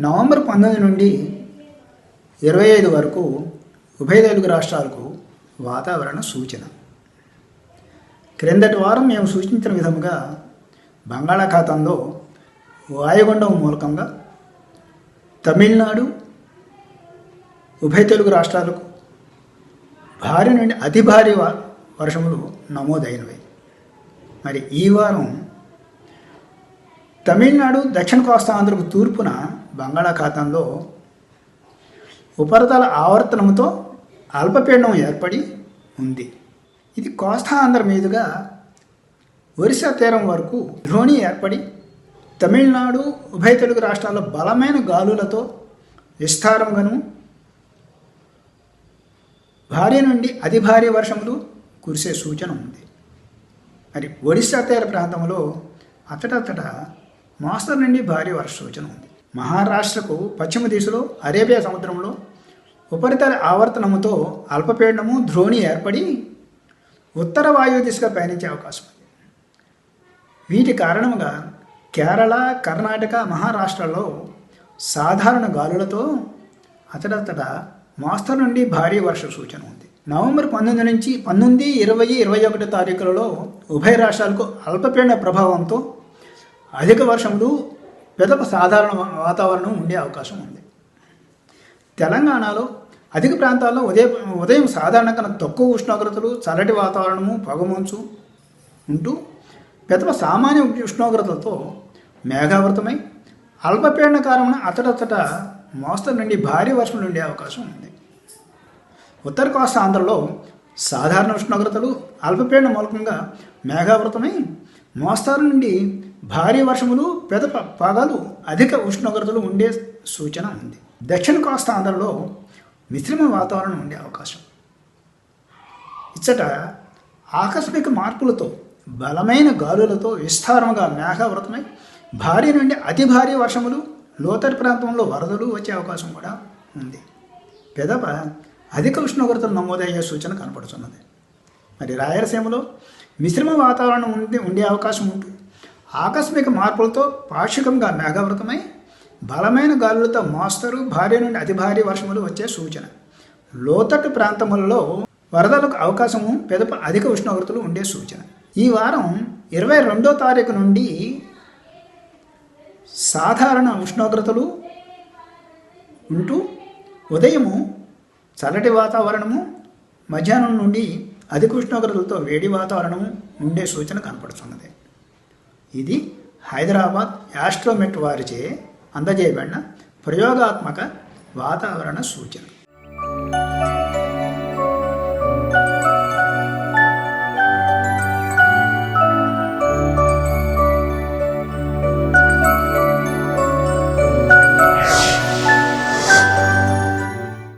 November పంతొమ్మిది నుండి ఇరవై ఐదు వరకు ఉభయ తెలుగు రాష్ట్రాలకు వాతావరణ సూచన. క్రిందటి వారం మేము సూచించిన విధముగా బంగాళాఖాతంలో వాయుగుండం మూలకంగా తమిళనాడు ఉభయ తెలుగు రాష్ట్రాలకు భారీ నుండి అతి భారీ వ- వర్షములు నమోదైనవి. మరి ఈ వారం తమిళనాడు దక్షిణ కోస్తా ఆంధ్రకు తూర్పున బంగాళాఖాతంలో ఉపరితల ఆవర్తనంతో అల్పపీడనం ఏర్పడి ఉంది. ఇది కోస్తా ఆంధ్ర మీదుగా ఒరిస్సా తీరం వరకు ద్రోణి ఏర్పడి తమిళనాడు ఉభయ తెలుగు రాష్ట్రాల్లో బలమైన గాలులతో విస్తారంగాను భారీ నుండి అతి భారీ వర్షములు కురిసే సూచన ఉంది. మరి ఒడిశా తీర ప్రాంతంలో అతడతట మోస్తరు నుండి భారీ వర్ష సూచన ఉంది. మహారాష్ట్రకు పశ్చిమ దిశలో అరేబియా సముద్రంలో ఉపరితల ఆవర్తనముతో అల్పపీడనము ద్రోణి ఏర్పడి ఉత్తర వాయువు దిశగా పయనించే అవకాశం ఉంది. వీటి కారణంగా కేరళ కర్ణాటక మహారాష్ట్రలో సాధారణ గాలులతో అతడతడ మోస్తరు నుండి భారీ వర్ష సూచన ఉంది. నవంబర్ పంతొమ్మిది నుంచి పంతొమ్మిది ఇరవై ఇరవై ఒకటి తారీఖులలో ఉభయ రాష్ట్రాలకు అల్పపీడన ప్రభావంతో అధిక వర్షములు పెదప సాధారణ వాతావరణం ఉండే అవకాశం ఉంది. తెలంగాణలో అధిక ప్రాంతాల్లో ఉదయం ఉదయం సాధారణ కన్నా తక్కువ ఉష్ణోగ్రతలు చల్లటి వాతావరణము పొగమంచు ఉంటూ పెదప సామాన్య ఉష్ణోగ్రతలతో మేఘావృతమై అల్పపీడన కారణం అతడతట మోస్తరు నుండి భారీ వర్షం ఉండే అవకాశం ఉంది. ఉత్తర కోస్తా ఆంధ్రలో సాధారణ ఉష్ణోగ్రతలు అల్పపీడన మూలకంగా మేఘావృతమై మోస్తారు నుండి భారీ వర్షములు పెదప పగలు అధిక ఉష్ణోగ్రతలు ఉండే సూచన ఉంది దక్షిణ కోస్తా ఆంధ్రలో మిశ్రమ వాతావరణం ఉండే అవకాశం. ఇచ్చట ఆకస్మిక మార్పులతో బలమైన గాలులతో విస్తారంగా మేఘావృతమై భారీ నుండి అతి భారీ వర్షములు లోతరి ప్రాంతంలో వరదలు వచ్చే అవకాశం కూడా ఉంది. పెదప అధిక ఉష్ణోగ్రతలు నమోదయ్యే సూచన కనపడుతున్నది మరి రాయలసీమలో మిశ్రమ వాతావరణం ఉండి ఉండే అవకాశం ఉంటుంది ఆకస్మిక మార్పులతో పాక్షికంగా మేఘావృతమై బలమైన గాలులతో మోస్తరు భారీ నుండి అతి భారీ వర్షములు వచ్చే సూచన. లోతట్టు ప్రాంతములలో వరదలకు అవకాశము పెదప అధిక ఉష్ణోగ్రతలు ఉండే సూచన. ఈ వారం ఇరవై రెండో తారీఖు నుండి సాధారణ ఉష్ణోగ్రతలు ఉంటూ ఉదయము చల్లటి వాతావరణము మధ్యాహ్నం నుండి అధిక ఉష్ణోగ్రతలతో వేడి వాతావరణము ఉండే సూచన కనపడుతున్నది. ఇది హైదరాబాద్ యాస్ట్రోమెట్ వారిచే అందజేయబడిన ప్రయోగాత్మక వాతావరణ సూచన.